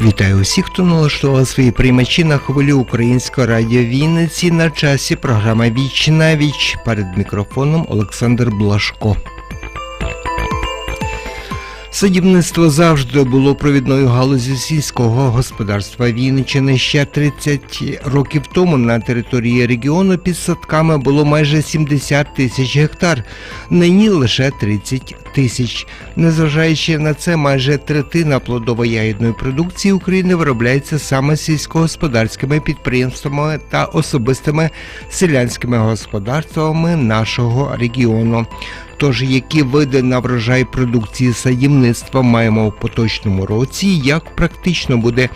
Вітаю усіх, хто налаштував свої приймачі на хвилі Українського радіо Вінниці на часі програма Віч на віч. Перед мікрофоном Олександр Блашко. Садівництво завжди було провідною галузі сільського господарства Вінниччини. Ще 30 років тому на території регіону під садками було майже 70 тисяч гектар, нині лише 30 тисяч. Незважаючи на це, майже третина плодово-ягідної продукції України виробляється саме сільськогосподарськими підприємствами та особистими селянськими господарствами нашого регіону. Тож, які види на врожай продукції садівництва маємо у поточному році, як практично буде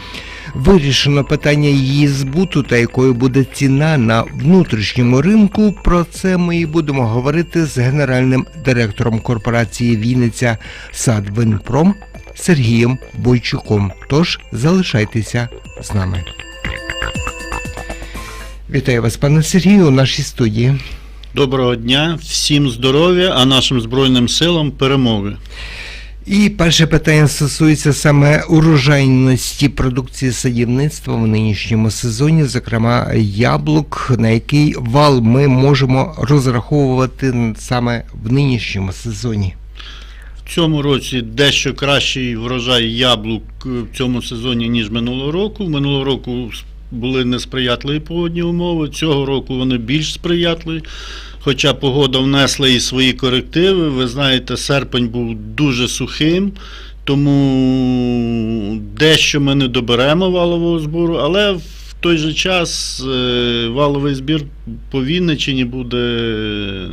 вирішено питання її збуту та якою буде ціна на внутрішньому ринку, про це ми і будемо говорити з генеральним директором корпорації Вінниця Садвинпром Сергієм Бойчуком. Тож залишайтеся з нами. Вітаю вас, пане Сергію, у нашій студії. Доброго дня, всім здоров'я, а нашим Збройним силам перемоги. І перше питання стосується саме урожайності продукції садівництва в нинішньому сезоні, зокрема яблук, на який вал ми можемо розраховувати саме в нинішньому сезоні. В цьому році дещо кращий врожай яблук в цьому сезоні, ніж минулого року. Минулого року були несприятливі погодні умови, цього року вони більш сприятливі. Хоча погода внесла і свої корективи. Ви знаєте, серпень був дуже сухим, тому дещо ми не доберемо валового збору, але в той же час е, валовий збір по Вінниччині буде,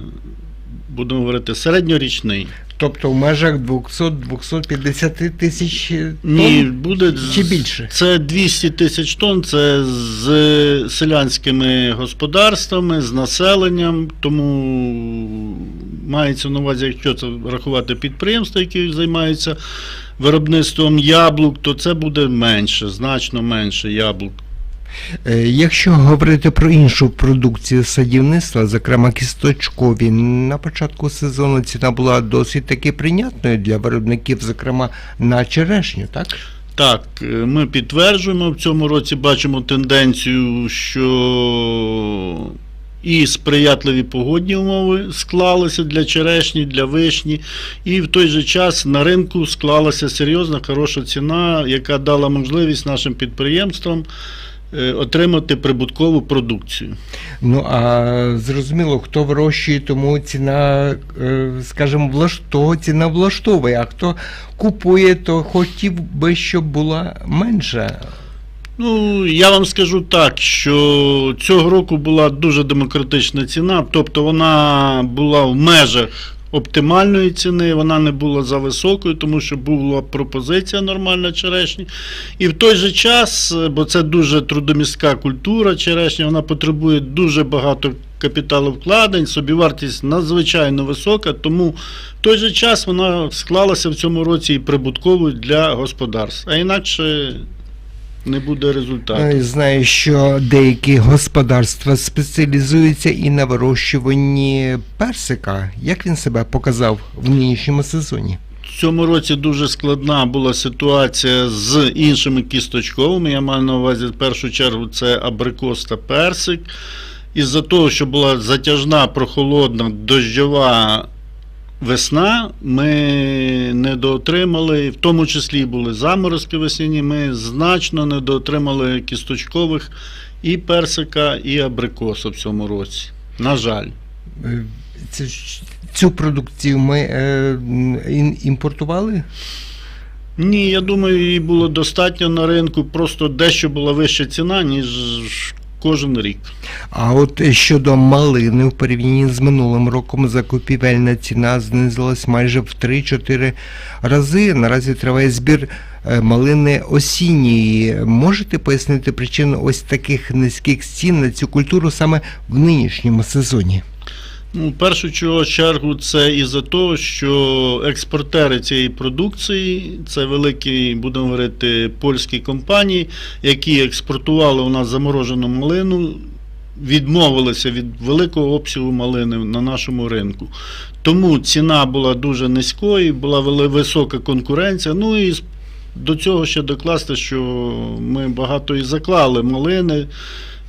будемо говорити, середньорічний. Тобто в межах 200-250 тисяч тонн? Ні, буде чи більше? Це 200 тисяч тонн, це з селянськими господарствами, з населенням. Тому мається на увазі, якщо це рахувати підприємства, які займаються виробництвом яблук, то це буде менше, значно менше яблук. Е, Якщо говорити про іншу продукцію садівництва, зокрема кісточкові, на початку сезону ціна була досить таки прийнятною для виробників, зокрема на черешню, так? Так, е, ми підтверджуємо в цьому році, бачимо тенденцію, що і сприятливі погодні умови склалися для черешні, для вишні, і в той же час на ринку склалася серйозна хороша ціна, яка дала можливість нашим підприємствам отримати прибуткову продукцію. Ну а зрозуміло, хто вирощує, тому ціна, е, скажімо, влаш... ціна влаштовує, а хто купує, то хотів би, щоб була менша. Ну, я вам скажу так, що цього року була дуже демократична ціна, тобто вона була в межах оптимальної ціни, вона не була за високою, тому що була пропозиція нормальна черешні. І в той же час, е, бо це дуже трудомістка культура черешня, вона потребує дуже багато капіталовкладень, собівартість надзвичайно висока, тому в той же час вона склалася в цьому році і прибутковою для господарств. А інакше не буде результату. Е, Знаю, що деякі господарства спеціалізуються і на вирощуванні персика. Як він себе показав в нинішньому сезоні? В цьому році дуже складна була ситуація з іншими кісточковими. Я маю на увазі в першу чергу це абрикос та персик. Із-за того, що була затяжна, прохолодна, дощова весна, ми недоотримали, в тому числі були заморозки весняні, ми значно недоотримали кісточкових і персика, і абрикоса в цьому році. На жаль. Е, Це, цю продукцію ми е, імпортували? Ні, я думаю, її було достатньо на ринку, просто дещо була вища ціна, ніж кожен рік. А от щодо малини в порівнянні з минулим роком закупівельна ціна знизилась майже в 3-4 рази. Наразі триває збір е, малини осінньої. Можете пояснити причину ось таких низьких цін на цю культуру саме в нинішньому сезоні? Ну, в першу чергу це із-за того, що експортери цієї продукції, це великі, будемо говорити, польські компанії, які експортували у нас заморожену малину, відмовилися від великого обсягу малини на нашому ринку. Тому ціна була дуже низькою, була висока конкуренція. Ну і до цього ще докласти, що ми багато і заклали малини,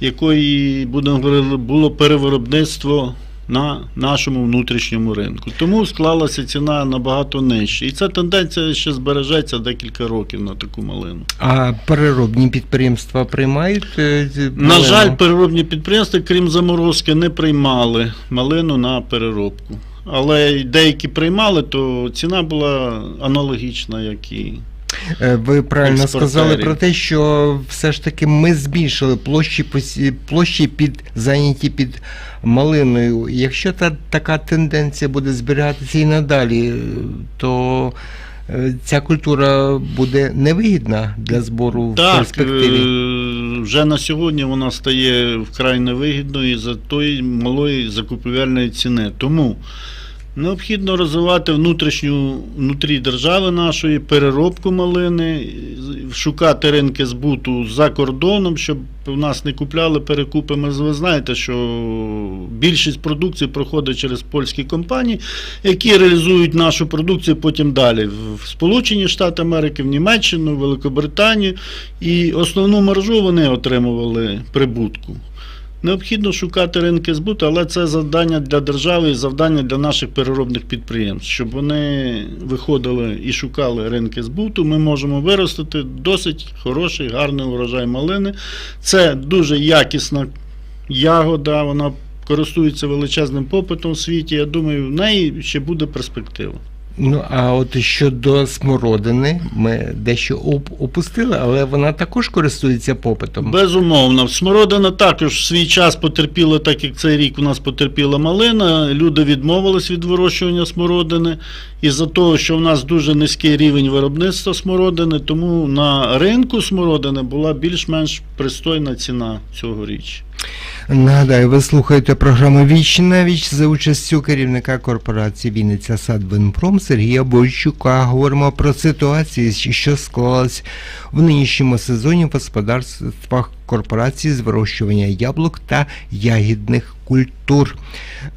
якої будемо говорити, було перевиробництво на нашому внутрішньому ринку. Тому склалася ціна набагато нижче. І ця тенденція ще збережеться декілька років на таку малину. А переробні підприємства приймають? е, На жаль, переробні підприємства, крім заморозки, не приймали малину на переробку. Але деякі приймали, то ціна була аналогічна, як і. Е, Ви правильно експортери. сказали про те, що все ж таки ми збільшили площі площі під зайняті під малиною. Якщо та така тенденція буде зберігатися і надалі, то е, ця культура буде невигідна для збору в перспективі. е, вже на сьогодні вона стає вкрай невигідною за тої малої закупівельної ціни. Тому необхідно розвивати внутрішню внутрі держави нашої переробку малини, шукати ринки збуту за кордоном, щоб у нас не купляли перекупи. Ми ви знаєте, що більшість продукції проходить через польські компанії, які реалізують нашу продукцію потім далі в Сполучені Штати Америки, в Німеччину, в Великобританію. І основну маржу вони отримували прибутку. Необхідно шукати ринки збуту, але це завдання для держави і завдання для наших переробних підприємств, щоб вони виходили і шукали ринки збуту. Ми можемо виростити досить хороший, гарний урожай малини. Це дуже якісна ягода, вона користується величезним попитом у світі. Я думаю, в неї ще буде перспектива. Ну а от щодо смородини, ми дещо опустили, але вона також користується попитом. Безумовно, смородина також в свій час потерпіла, так як цей рік у нас потерпіла малина. Люди відмовились від вирощування смородини із-за того, що в нас дуже низький рівень виробництва смородини, тому на ринку смородини була більш-менш пристойна ціна цьогоріч. Нагадаю, ви слухаєте програму Віч на віч за участю керівника корпорації Вінниця Садвинпром Сергія Бойчука. Говоримо про ситуацію, що склалась в нинішньому сезоні в господарствах корпорації з вирощування яблук та ягідних культур.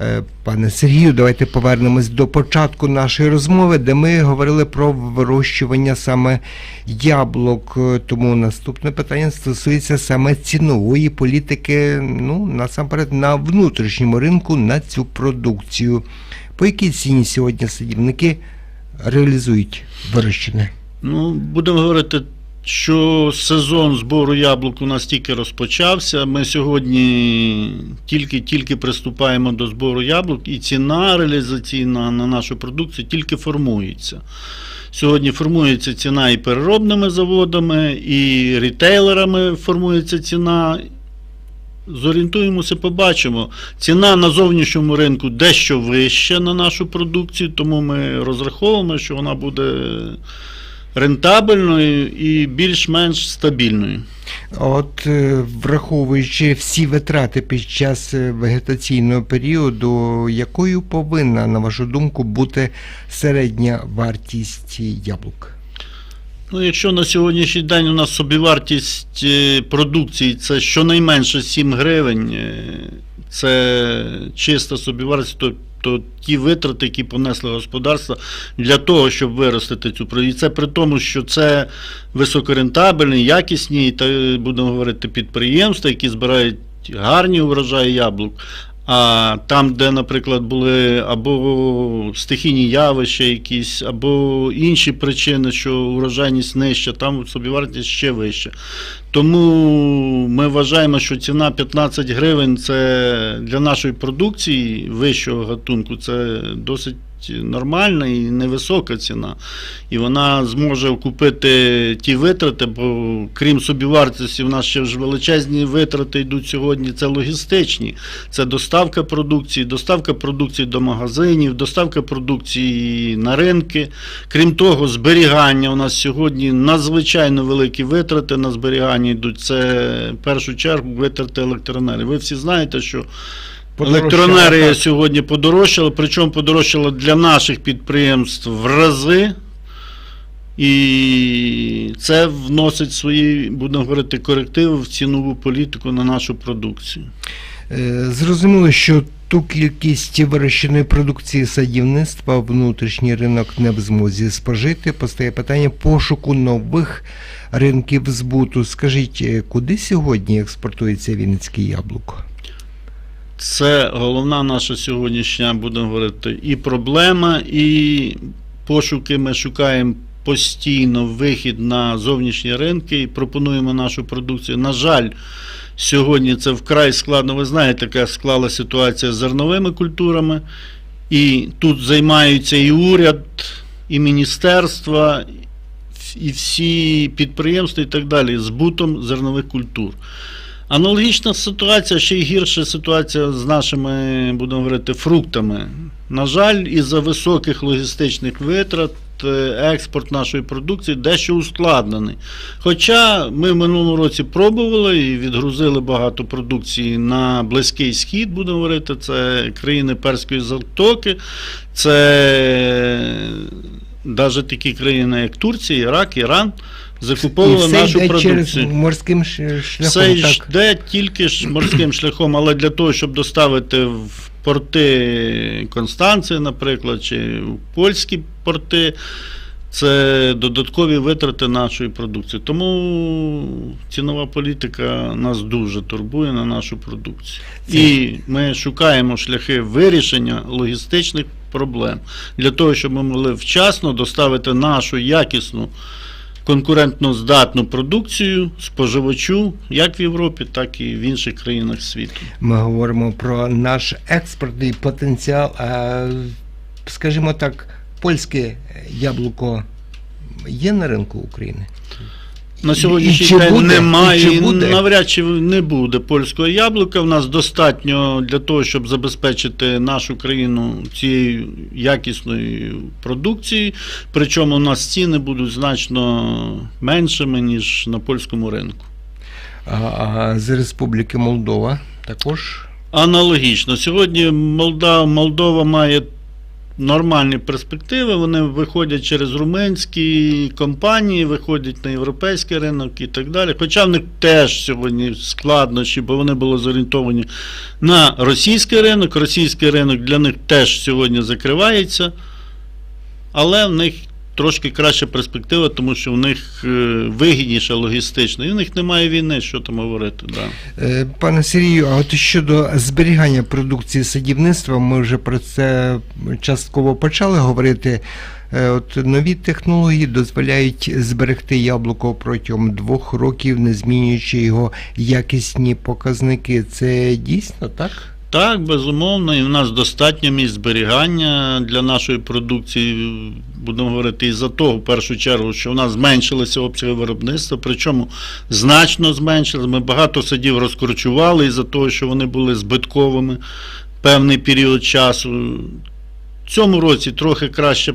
Е, Пане Сергію, давайте повернемось до початку нашої розмови, де ми говорили про вирощування саме яблук. Е, Тому наступне питання стосується саме цінової політики, ну насамперед на внутрішньому ринку на цю продукцію. По якій ціні сьогодні садівники реалізують вирощене? Ну, будемо говорити, що сезон збору яблук у нас тільки розпочався. Ми сьогодні тільки-тільки приступаємо до збору яблук, і ціна реалізаційна на нашу продукцію тільки формується. Сьогодні формується ціна і переробними заводами, і рітейлерами формується ціна. Зорієнтуємося, побачимо. Ціна на зовнішньому ринку дещо вища на нашу продукцію, тому ми розраховуємо, що вона буде рентабельною і більш-менш стабільною. От е, враховуючи всі витрати під час е, вегетаційного періоду, якою повинна, на вашу думку, бути середня вартість яблук? Ну, якщо на сьогоднішній день у нас собівартість е, продукції це щонайменше 7 гривень, це чиста собівартість, то, то ті витрати, які понесли господарства для того, щоб виростити цю продукцію. І це при тому, що це високорентабельні, якісні, та будемо говорити, підприємства, які збирають гарні урожаї яблук. А там, де, наприклад, були або стихійні явища якісь, або інші причини, що урожайність нижча, там собівартість ще вища. Тому ми вважаємо, що ціна 15 гривень це для нашої продукції вищого гатунку це досить нормальна і невисока ціна. І вона зможе окупити ті витрати, бо крім собівартості, в нас ще ж величезні витрати йдуть сьогодні. Це логістичні, це доставка продукції, доставка продукції до магазинів, доставка продукції на ринки. Крім того, зберігання у нас сьогодні надзвичайно великі витрати на зберігання йдуть. Це в першу чергу витрати електроенергії. Ви всі знаєте, що електроенергія сьогодні подорожчала, причому подорожчала для наших підприємств в рази. І це вносить свої, будемо говорити, корективи в цінову політику на нашу продукцію. Е, Зрозуміло, що ту кількість вирощеної продукції садівництва внутрішній ринок не в змозі спожити. Постає питання пошуку нових ринків збуту. Скажіть, е, куди сьогодні експортується вінницьке яблуко? Це головна наша сьогоднішня, будемо говорити, і проблема, і пошуки ми шукаємо постійно вихід на зовнішні ринки і пропонуємо нашу продукцію. На жаль, сьогодні це вкрай складно. Ви знаєте, яка склала ситуація з зерновими культурами. І тут займаються і уряд, і міністерства, і всі підприємства і так далі збутом зернових культур. Аналогічна ситуація, ще й гірша ситуація з нашими, будемо говорити, фруктами. На жаль, із-за високих логістичних витрат е, експорт нашої продукції дещо ускладнений. Хоча ми в минулому році пробували і відгрузили багато продукції на Близький Схід, будемо говорити, це країни Перської затоки, це навіть такі країни, як Турція, Ірак, Іран, закуповували все нашу йде через продукцію. морським ш- шляхом. Все так? йде тільки ж морським шляхом, але для того, щоб доставити в порти Констанції, наприклад, чи в польські порти, це додаткові витрати нашої продукції. Тому цінова політика нас дуже турбує на нашу продукцію. Це- І ми шукаємо шляхи вирішення логістичних проблем для того, щоб ми могли вчасно доставити нашу якісну конкурентно здатну продукцію споживачу як в Європі, так і в інших країнах світу. Ми говоримо про наш експортний потенціал. А, скажімо так, польське яблуко є на ринку України? На сьогоднішній чи день буде? немає, І чи буде? навряд чи не буде польського яблука. В нас достатньо для того, щоб забезпечити нашу країну цією якісною продукцією. Причому у нас ціни будуть значно меншими, ніж на польському ринку. А, а з Республіки Молдова також. Аналогічно. Сьогодні Молдова, Молдова має нормальні перспективи. Вони виходять через румунські компанії, виходять на європейський ринок і так далі. Хоча в них теж сьогодні складнощі, бо вони були зорієнтовані на російський ринок. Російський ринок для них теж сьогодні закривається, але в них. Трошки краща перспектива, тому що в них е, вигідніше логістично, і в них немає війни, що там говорити. Да. Е, Пане Сергію, а от щодо зберігання продукції садівництва, ми вже про це частково почали говорити. Е, От нові технології дозволяють зберегти яблуко протягом двох років, не змінюючи його якісні показники. Це дійсно так? Так, безумовно, і в нас достатньо місць зберігання для нашої продукції. Будемо говорити із-за того, в першу чергу, що в нас зменшилися обсяги виробництва, причому значно зменшилися. Ми багато садів розкорчували із-за того, що вони були збитковими певний період часу. В цьому році трохи краще.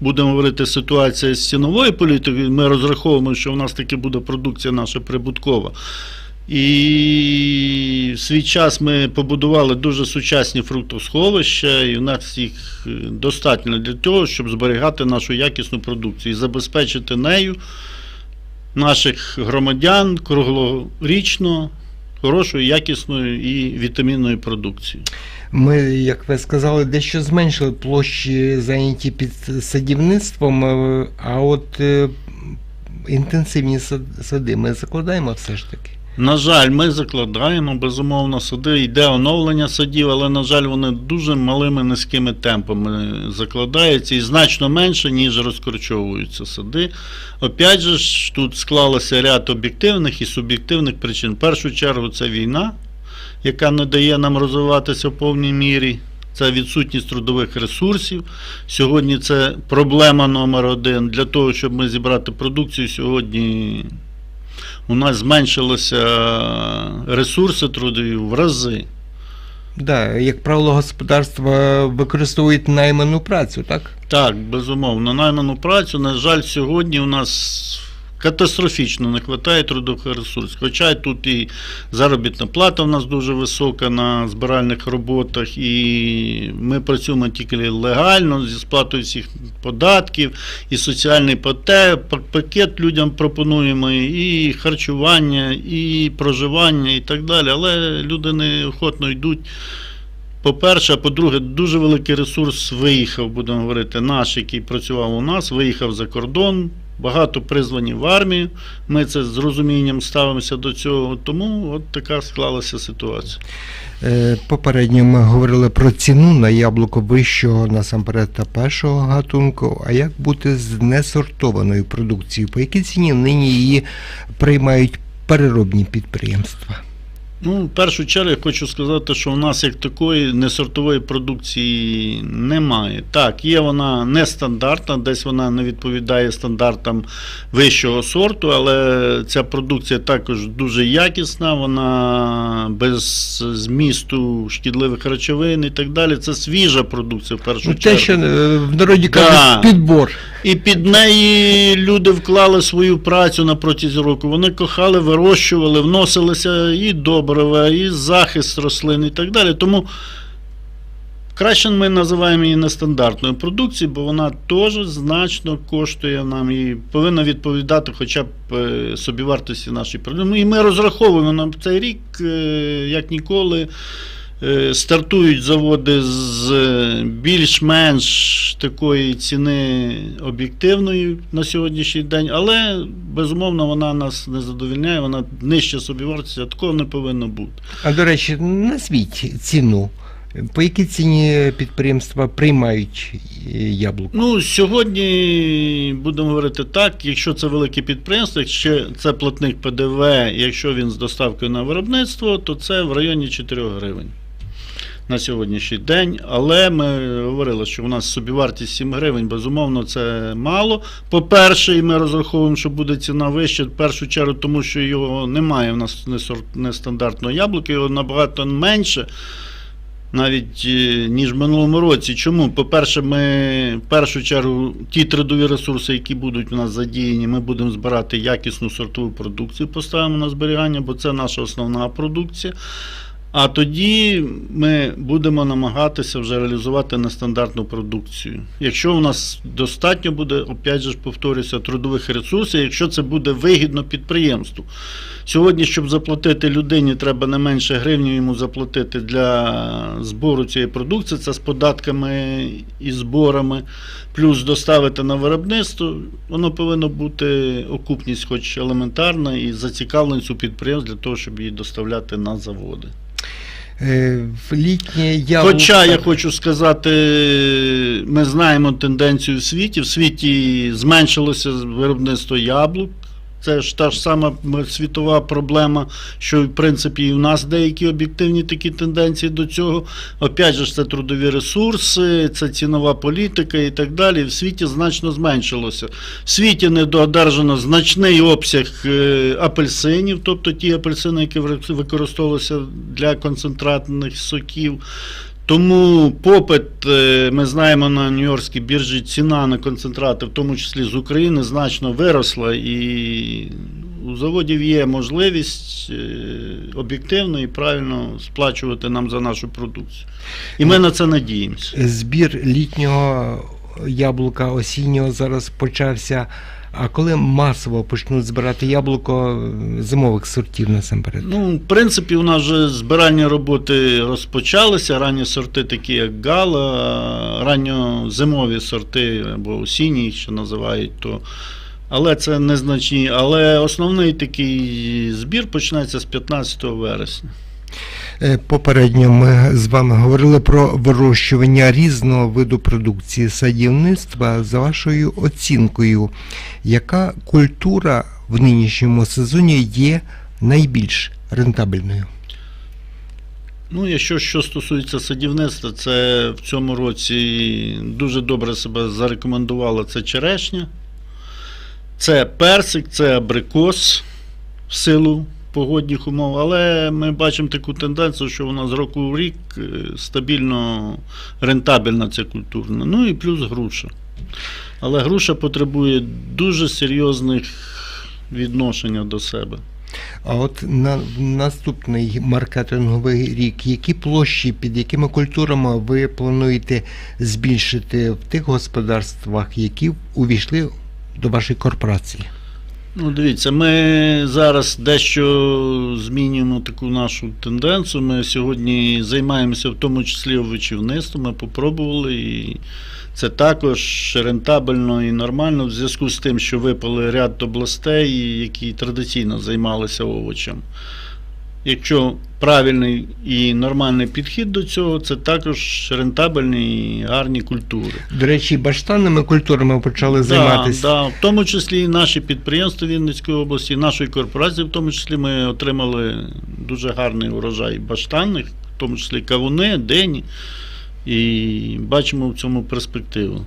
Будемо говорити, ситуація з ціновою політикою. Ми розраховуємо, що в нас таки буде продукція наша прибуткова. І в свій час ми побудували дуже сучасні фруктосховища, і в нас їх е, достатньо для того, щоб зберігати нашу якісну продукцію і забезпечити нею наших громадян круглорічно хорошою, якісною і вітамінною продукцією. Ми, як ви сказали, дещо зменшили площі зайняті під садівництвом, е, а от е, інтенсивні сади ми закладаємо все ж таки. На жаль, ми закладаємо безумовно сади, йде оновлення садів, але, на жаль, вони дуже малими низькими темпами закладаються і значно менше, ніж розкорчовуються сади. Опять же, тут склалося ряд об'єктивних і суб'єктивних причин. В першу чергу, це війна, яка не дає нам розвиватися в повній мірі. Це відсутність трудових ресурсів. Сьогодні це проблема номер один. Для того, щоб ми зібрати продукцію, сьогодні у нас зменшилися ресурси трудові в рази. Да, як правило, господарства використовують найману працю, так? Так, безумовно, найману працю. На жаль, сьогодні у нас катастрофічно не вистачає трудових ресурсів. Хоча тут і заробітна плата в нас дуже висока на збиральних роботах, і ми працюємо тільки легально зі сплатою всіх податків, і соціальний пакет людям пропонуємо, і харчування, і проживання, і так далі. Але люди неохотно йдуть По-перше, а по-друге, дуже великий ресурс виїхав, будемо говорити, наш, який працював у нас, виїхав за кордон. Багато призвані в армію. Ми це з розумінням ставимося до цього. Тому от така склалася ситуація. Е, Попередньо ми говорили про ціну на яблуко вищого насамперед та першого гатунку. А як бути з несортованою продукцією? По якій ціні нині її приймають переробні підприємства? Ну, в першу чергу я хочу сказати, що у нас як такої несортової продукції немає. Так, є вона нестандартна, десь вона не відповідає стандартам вищого сорту, але ця продукція також дуже якісна, вона без змісту шкідливих речовин і так далі. Це свіжа продукція в першу Ну, чергу. те, що е, в народі Да. підбор. І під неї люди вклали свою працю на протязі року. Вони кохали, вирощували, вносилися і добрива, і захист рослин, і так далі. Тому краще ми називаємо її нестандартною продукцією, бо вона теж значно коштує нам і повинна відповідати хоча б е, собівартості нашої продукції. Ну, І ми розраховуємо на цей рік, е, як ніколи. Е, Стартують заводи з е, більш-менш такої ціни об'єктивної на сьогоднішній день, але безумовно вона нас не задовільняє, вона нижче собівартості, а такого не повинно бути. А до речі, назвіть ціну. По якій ціні підприємства приймають е, яблуко? Ну, сьогодні будемо говорити так, якщо це велике підприємство, якщо це платник ПДВ, якщо він з доставкою на виробництво, то це в районі 4 гривень на сьогоднішній день. Але ми говорили, що у нас собівартість 7 гривень, безумовно, це мало. По-перше, і ми розраховуємо, що буде ціна вища, в першу чергу, тому що його немає у нас нестандартного яблука, його набагато менше навіть е, ніж в минулому році. Чому? По-перше, ми в першу чергу ті трудові ресурси, які будуть у нас задіяні, ми будемо збирати якісну сортову продукцію, поставимо на зберігання, бо це наша основна продукція. А тоді ми будемо намагатися вже реалізувати нестандартну продукцію. Якщо у нас достатньо буде, опять же повторюся, трудових ресурсів, якщо це буде вигідно підприємству. Сьогодні, щоб заплатити людині, треба не менше гривні йому заплатити для збору цієї продукції, це з податками і зборами, плюс доставити на виробництво. Воно повинно бути окупність, хоч елементарна, і зацікавленість у підприємств для того, щоб її доставляти на заводи. Е, В літнє яблуко... Хоча я хочу сказати, ми знаємо тенденцію в світі. В світі зменшилося виробництво яблук. Це ж та ж сама світова проблема, що в принципі і в нас деякі об'єктивні такі тенденції до цього. Опять же, це трудові ресурси, це цінова політика і так далі. В світі значно зменшилося. В світі недоодержано значний обсяг е, апельсинів, тобто ті апельсини, які використовувалися для концентратних соків. Тому попит, е, ми знаємо на Нью-Йоркській біржі, ціна на концентрати, в тому числі з України, значно виросла, і у заводів є можливість е, об'єктивно і правильно сплачувати нам за нашу продукцію. І ми на це надіємося. Збір літнього яблука осіннього зараз почався. А коли масово почнуть збирати яблуко зимових сортів насамперед? Ну, в принципі, у нас вже збиральні роботи розпочалися. Ранні сорти, такі як гала, ранньозимові сорти або осінні, ще називають, то. Але це незначні. Але основний такий збір починається з 15 вересня. Е, Попередньо ми з вами говорили про вирощування різного виду продукції садівництва. За вашою оцінкою, яка культура в нинішньому сезоні є найбільш рентабельною? Ну, якщо що стосується садівництва, це в цьому році дуже добре себе зарекомендувала це черешня, це персик, це абрикос в силу погодних умов, але ми бачимо таку тенденцію, що вона з року в рік е, стабільно рентабельна ця культурна. Ну і плюс груша. Але груша потребує дуже серйозних відношення до себе. А от на наступний маркетинговий рік, які площі, під якими культурами ви плануєте збільшити в тих господарствах, які увійшли до вашої корпорації? Ну, дивіться, ми зараз дещо змінюємо таку нашу тенденцію. Ми сьогодні займаємося в тому числі овочівництвом. Ми попробували і це також рентабельно і нормально в зв'язку з тим, що випали ряд областей, які традиційно займалися овочем. Якщо правильний і нормальний підхід до цього, це також рентабельні і гарні культури. До речі, баштанними культурами почали займатися. Да, да, в тому числі і наші підприємства Вінницької області, нашої корпорації, в тому числі ми отримали дуже гарний урожай баштанних, в тому числі кавуни, дені, і бачимо в цьому перспективу.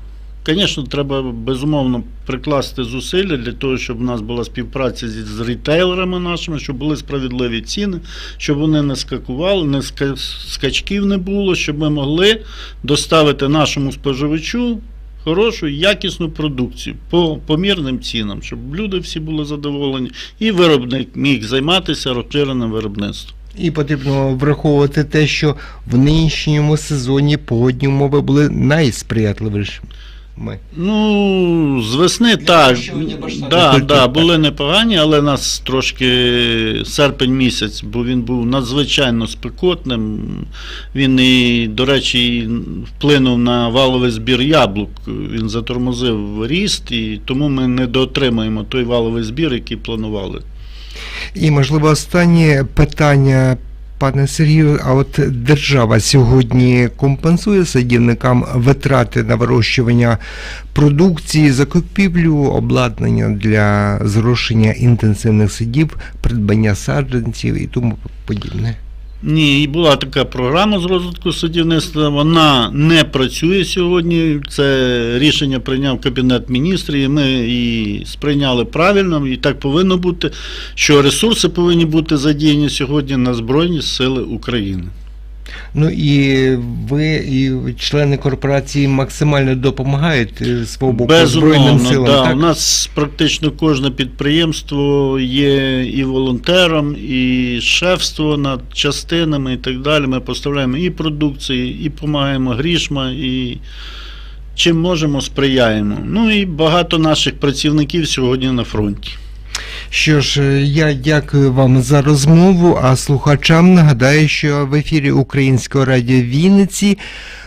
Звісно, треба безумовно прикласти зусилля для того, щоб у нас була співпраця з рітейлерами нашими, щоб були справедливі ціни, щоб вони не скакували, не ска- скачків не було, щоб ми могли доставити нашому споживачу хорошу, якісну продукцію по помірним цінам, щоб люди всі були задоволені, і виробник міг займатися розширеним виробництвом. І потрібно враховувати те, що в нинішньому сезоні погодні умови були найсприятливішими. Ну, з весни так. Да, да, так. були непогані, але нас трошки серпень місяць, бо він був надзвичайно спекотним. Він і, до речі, вплинув на валовий збір яблук. Він затормозив ріст, і тому ми не дотримуємо той валовий збір, який планували. І, можливо, останнє питання, пане Сергію, а от держава сьогодні компенсує садівникам витрати на вирощування продукції, закупівлю обладнання для зрошення інтенсивних садів, придбання саджанців і тому подібне. Ні, і була така програма з розвитку судівництва. Вона не працює сьогодні. Це рішення прийняв Кабінет міністрів. і Ми і сприйняли правильно, і так повинно бути, що ресурси повинні бути задіяні сьогодні на Збройні Сили України. Ну і ви, і члени корпорації максимально допомагають е, свого боку Збройним силам. да. так? у нас практично кожне підприємство є і волонтером, і шефство над частинами і так далі. Ми поставляємо і продукції, і допомагаємо грішма, і чим можемо, сприяємо. Ну і багато наших працівників сьогодні на фронті. Що ж, е, я дякую вам за розмову. А слухачам нагадаю, що в ефірі Українського радіо Вінниці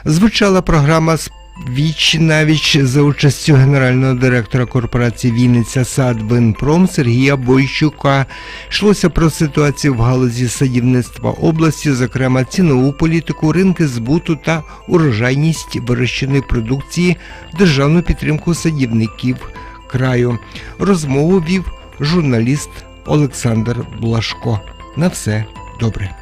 звучала програма «З Віч навіч за участю генерального директора корпорації Вінниця Садвинпром Сергія Бойчука. Йшлося про ситуацію в галузі садівництва області, зокрема цінову політику, ринки збуту та урожайність вирощеної продукції, державну підтримку садівників краю. Розмову вів журналіст Олександр Блашко. На все добре.